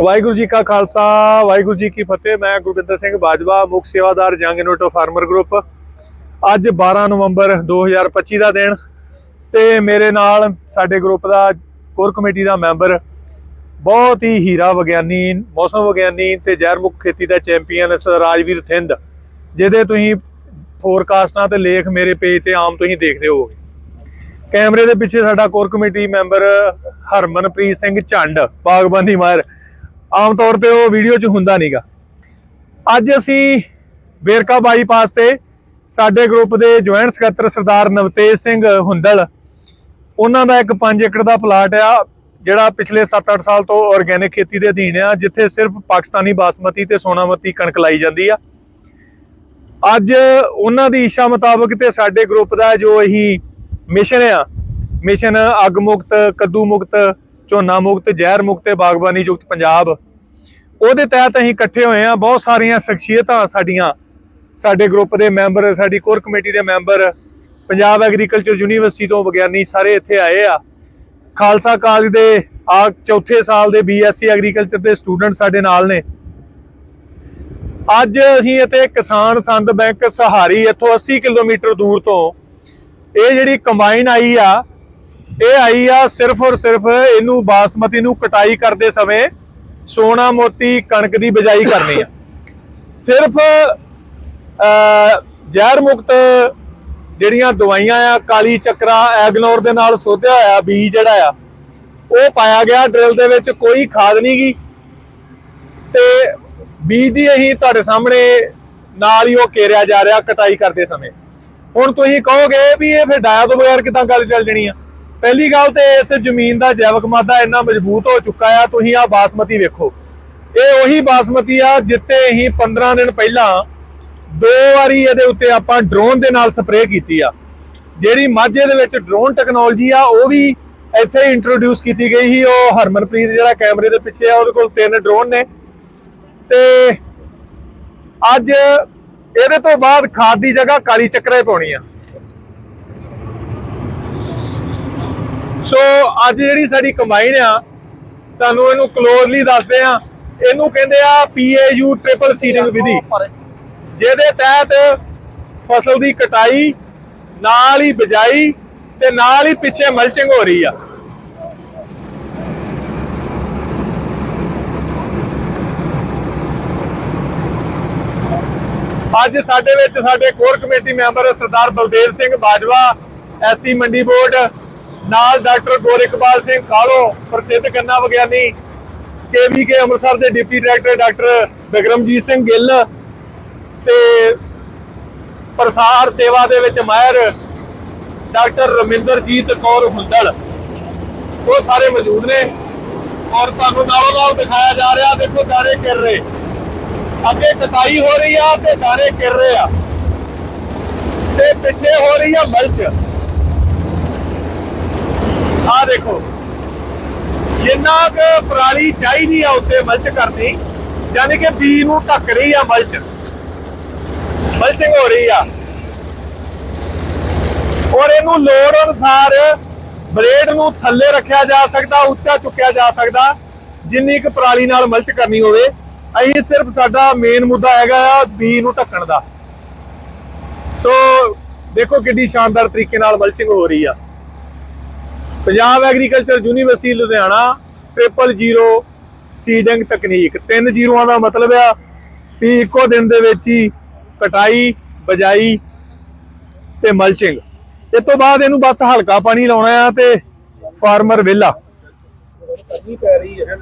ਵਾਹਿਗੁਰੂ ਜੀ ਕਾ ਖਾਲਸਾ, ਵਾਹਿਗੁਰੂ ਜੀ ਕੀ ਫਤਿਹ। ਮੈਂ ਗੁਰਵਿੰਦਰ ਸਿੰਘ ਬਾਜਵਾ, ਮੁੱਖ ਸੇਵਾਦਾਰ ਜੰਗ ਇਨੋਵੇਟਰ ਫਾਰਮਰ ਗਰੁੱਪ ਅੱਜ 12 ਨਵੰਬਰ 2025 ਦਾ ਦਿਨ ਤੇ ਮੇਰੇ ਨਾਲ ਸਾਡੇ ਗਰੁੱਪ ਦਾ ਕੋਰ ਕਮੇਟੀ ਦਾ ਮੈਂਬਰ, ਬਹੁਤ ਹੀ ਹੀਰਾ ਵਿਗਿਆਨੀ, ਮੌਸਮ ਵਿਗਿਆਨੀ ਤੇ ਜ਼ਹਿਰ ਮੁਕਤ ਖੇਤੀ ਦਾ ਚੈਂਪੀਅਨ ਰਾਜਵੀਰ ਥਿੰਦ, ਜਿਹਦੇ ਤੁਸੀਂ ਫੋਰਕਾਸਟਾਂ ਤੇ ਲੇਖ ਮੇਰੇ ਪੇਜ ਤੇ ਆਮ ਤੁਸੀਂ ਦੇਖਦੇ ਹੋਵੋਗੇ। ਕੈਮਰੇ ਦੇ ਪਿੱਛੇ ਸਾਡਾ core committee member Harmanpreet Singh Jhand, ਬਾਗਬਾਨੀ ਮਾਹਿਰ। ਆਮ ਤੌਰ ਤੇ ਉਹ ਵੀਡੀਓ 'ਚ ਹੁੰਦਾ ਨਹੀਂਗਾ ਅੱਜ ਅਸੀਂ ਵੇਰਕਾ ਬਾਈਪਾਸ ਤੇ ਸਾਡੇ ਗਰੁੱਪ ਦੇ ਜੁਆਇੰਟ ਸਕੱਤਰ ਸਰਦਾਰ ਨਵਤੇਜ ਸਿੰਘ ਹੁੰਦਲ, ਉਹਨਾਂ ਦਾ ਇੱਕ 5 ਏਕੜ ਦਾ ਪਲਾਟ ਆ, ਜਿਹੜਾ ਪਿਛਲੇ 7-8 ਸਾਲ ਤੋਂ ਆਰਗੇਨਿਕ ਖੇਤੀ ਦੇ ਅਧੀਨ ਆ, ਜਿੱਥੇ ਸਿਰਫ ਪਾਕਿਸਤਾਨੀ ਬਾਸਮਤੀ ਤੇ ਸੋਨਾਮਤੀ ਕਣਕ ਲਾਈ ਜਾਂਦੀ ਆ। ਅੱਜ ਉਹਨਾਂ ਦੀ ਇੱਛਾ ਮੁਤਾਬਕ ਤੇ ਸਾਡੇ ਗਰੁੱਪ ਦਾ ਜੋ ਇਹੀ ਮਿਸ਼ਨ ਆ ਮਿਸ਼ਨ ਅੱਗ ਮੁਕਤ, ਕੱਦੂ ਮੁਕਤ ਝੋਨਾ ਮੁਕਤ, ਜ਼ਹਿਰ ਮੁਕਤ ਤੇ ਬਾਗਬਾਨੀ ਯੁਕਤ ਪੰਜਾਬ। ਉਹਦੇ ਤਹਿਤ ਅਸੀਂ ਇਕੱਠੇ ਹੋਏ ਆ ਬਹੁਤ ਸਾਰੀਆਂ ਸ਼ਖਸੀਅਤਾਂ ਸਾਡੀਆਂ, ਸਾਡੇ ਗਰੁੱਪ ਦੇ ਮੈਂਬਰ ਸਾਡੀ ਕੋਰ ਕਮੇਟੀ ਦੇ ਮੈਂਬਰ ਪੰਜਾਬ ਐਗਰੀਕਲਚਰ ਯੂਨੀਵਰਸਿਟੀ ਤੋਂ ਵਿਗਿਆਨੀ ਸਾਰੇ ਇੱਥੇ ਆਏ ਆ। ਖਾਲਸਾ ਕਾਲਜ ਦੇ ਆ ਚੌਥੇ ਸਾਲ ਦੇ ਬੀਐਸਸੀ ਐਗਰੀਕਲਚਰ ਦੇ ਸਟੂਡੈਂਟ ਸਾਡੇ ਨਾਲ ਨੇ। ਅੱਜ ਅਸੀਂ ਇੱਥੇ ਕਿਸਾਨ ਸੰਦ ਬੈਂਕ ਸਹਾਰੀ, ਇੱਥੋਂ 80 ਕਿਲੋਮੀਟਰ ਦੂਰ ਤੋਂ। ਇਹ ਜਿਹੜੀ ਕੰਬਾਈਨ ਆਈ ਆ ਇਹ ਆਈ ਆ ਸਿਰਫ ਔਰ ਸਿਰਫ ਇਹਨੂੰ ਬਾਸਮਤੀ ਨੂੰ ਕਟਾਈ ਕਰਦੇ ਸਮੇਂ ਸੋਨਾ ਮੋਤੀ ਕਣਕ ਦੀ ਬਿਜਾਈ ਕਰਨੀ ਆ। ਸਿਰਫ, ਅ, ਜ਼ਹਿਰ ਮੁਕਤ ਜਿਹੜੀਆਂ ਦਵਾਈਆਂ ਆ, ਕਾਲੀ ਚੱਕਰਾ, ਐਗਨੋਰ ਦੇ ਨਾਲ ਸੋਧਿਆ ਹੋਇਆ, ਬੀਜ ਜਿਹੜਾ ਆ, ਉਹ ਪਾਇਆ ਗਿਆ ਡਰਿਲ ਦੇ ਵਿੱਚ, ਕੋਈ ਖਾਦ ਨਹੀਂ ਗਈ ਤੇ ਬੀਜ ਦੀ ਅਸੀਂ ਤੁਹਾਡੇ ਸਾਹਮਣੇ ਨਾਲ ਹੀ ਉਹ ਕੇਰਿਆ ਜਾ ਰਿਹਾ ਕਟਾਈ ਕਰਦੇ ਸਮੇਂ। ਹੁਣ ਤੁਸੀਂ ਕਹੋਗੇ ਵੀ ਇਹ ਫਿਰ ਡਾਇਆ ਤੋਂ ਬਗੈਰ ਕਿਦਾਂ ਗੱਲ ਚੱਲ ਜਣੀ ਆ? ਪਹਿਲੀ ਗੱਲ ਤੇ ਇਸ ਜ਼ਮੀਨ ਦਾ ਜੈਵਿਕ ਮਾਦਾ ਇੰਨਾ ਮਜ਼ਬੂਤ ਹੋ ਚੁੱਕਾ ਆ, ਤੁਸੀਂ ਆ ਬਾਸਮਤੀ ਵੇਖੋ। ਇਹ ਉਹੀ ਬਾਸਮਤੀ ਆ ਜਿੱਤੇ ਅਸੀਂ 15 ਦਿਨ ਪਹਿਲਾਂ ਦੋ ਵਾਰੀ ਇਹਦੇ ਉੱਤੇ ਆਪਾਂ ਡਰੋਨ ਦੇ ਨਾਲ ਸਪਰੇਅ ਕੀਤੀ ਆ। ਜਿਹੜੀ ਮਾਝੇ ਦੇ ਵਿੱਚ ਡਰੋਨ ਟੈਕਨੋਲੋਜੀ ਆ, ਉਹ ਵੀ ਇੱਥੇ ਇੰਟਰੋਡਿਊਸ ਕੀਤੀ ਗਈ ਸੀ। ਉਹ ਹਰਮਨਪ੍ਰੀਤ ਜਿਹੜਾ ਕੈਮਰੇ ਦੇ ਪਿੱਛੇ ਆ, ਉਹਦੇ ਕੋਲ ਤਿੰਨ ਡਰੋਨ ਨੇ। ਤੇ ਅੱਜ ਇਹਦੇ ਤੋਂ ਬਾਅਦ ਖਾਦ ਦੀ ਜਗ੍ਹਾ ਕਾਲੀ ਚੱਕਰੇ ਪਾਉਣੀ ਆ। ਸੋ ਅੱਜ ਜਿਹੜੀ ਸਾਡੀ ਕੰਬਾਈਨ ਆ, ਤੁਹਾਨੂੰ ਇਹਨੂੰ ਕਲੋਜ਼ਲੀ ਦੱਸਦੇ ਆ। ਇਹਨੂੰ ਕਹਿੰਦੇ ਆ PAU ਟ੍ਰਿਪਲ ਸੀਡਿੰਗ ਵਿਧੀ। ਜਿਹਦੇ ਤਹਿਤ ਫਸਲ ਦੀ ਕਟਾਈ, ਨਾਲ ਹੀ ਬਿਜਾਈ ਤੇ ਨਾਲ ਹੀ ਪਿੱਛੇ ਮਲਚਿੰਗ ਹੋ ਰਹੀ ਆ। ਅੱਜ ਸਾਡੇ ਵਿੱਚ ਸਾਡੇ core committee member Sardar Baldev Singh Bajwa SC Mandi board ਨਾਲ ਡਾਕਟਰ ਗੋਰਿਕਪਾਲ ਸਿੰਘ ਕਾਲੋ ਪ੍ਰਸਿੱਧ ਗੰਨਾ ਵਿਗਿਆਨੀ ਕੇਵੀਕੇ ਅੰਮ੍ਰਿਤਸਰ ਦੇ deputy director doctor Bikramjit Singh Gill ਤੇ ਪ੍ਰਸਾਰ ਸੇਵਾ ਦੇ ਵਿੱਚ ਮਾਹਿਰ ਡਾਕਟਰ ਰਮਿੰਦਰਜੀਤ ਕੌਰ ਹੁੰਦਲ। ਉਹ ਸਾਰੇ ਮੌਜੂਦ ਨੇ ਔਰ ਤੁਹਾਨੂੰ ਨਾਲੋਂ ਨਾਲ ਦਿਖਾਇਆ ਜਾ ਰਿਹਾ, ਦੇਖੋ ਦਾਰੇ ਕਿਰ ਰਹੇ। ਅੱਗੇ ਕਟਾਈ ਹੋ ਰਹੀ ਆ ਤੇ ਦਾਣੇ ਕਿਰ ਰਹੇ ਆ। ਤੇ ਪਿੱਛੇ ਹੋ ਰਹੀ ਆ ਮਲਚ। ਆ ਦੇਖੋ। ਜਿੰਨਾ ਕੁ ਪਰਾਲੀ ਚਾਹੀਦੀ ਆ ਉੱਤੇ ਮਲਚ ਕਰਨੀ, ਯਾਨੀ ਕਿ ਬੀ ਨੂੰ ਢੱਕ ਰਹੀ ਆ ਮਲਚ ਮਲਚਿੰਗ ਹੋ ਰਹੀ ਆ। ਔਰ ਇਹਨੂੰ ਲੋੜ ਅਨੁਸਾਰ ਬਲੇਡ ਨੂੰ ਥੱਲੇ ਰੱਖਿਆ ਜਾ ਸਕਦਾ, ਉੱਚਾ ਚੁੱਕਿਆ ਜਾ ਸਕਦਾ, ਜਿੰਨੀ ਕੁ ਪਰਾਲੀ ਨਾਲ ਮਲਚ ਕਰਨੀ ਹੋਵੇ। ਅਸੀਂ ਸਿਰਫ ਸਾਡਾ ਮੇਨ ਮੁੱਦਾ ਹੈਗਾ ਆ ਬੀ ਨੂੰ ਢੱਕਣ ਦਾ। ਸੋ ਦੇਖੋ ਕਿੰਨੀ ਸ਼ਾਨਦਾਰ ਤਰੀਕੇ ਨਾਲ ਮਲਚਿੰਗ ਹੋ ਰਹੀ ਆ। Punjab agriculture university Ludhiana 000 seeding ਤਕਨੀਕ ਤਿੰਨ ਜ਼ੀਰੋਆਂ ਦਾ ਮਤਲਬ ਆ ਵੀ ਇੱਕੋ ਦਿਨ ਦੇ ਵਿੱਚ ਹੀ ਕਟਾਈ, ਬਜਾਈ ਤੇ ਮਲਚਿੰਗ ਇਸ ਤੋਂ ਬਾਅਦ ਇਹਨੂੰ ਬਸ ਹਲਕਾ ਪਾਣੀ ਲਾਉਣਾ ਆ ਤੇ ਫਾਰਮਰ ਵਿਹਲਾ। ਪੈ ਰਹੀ ਹੈ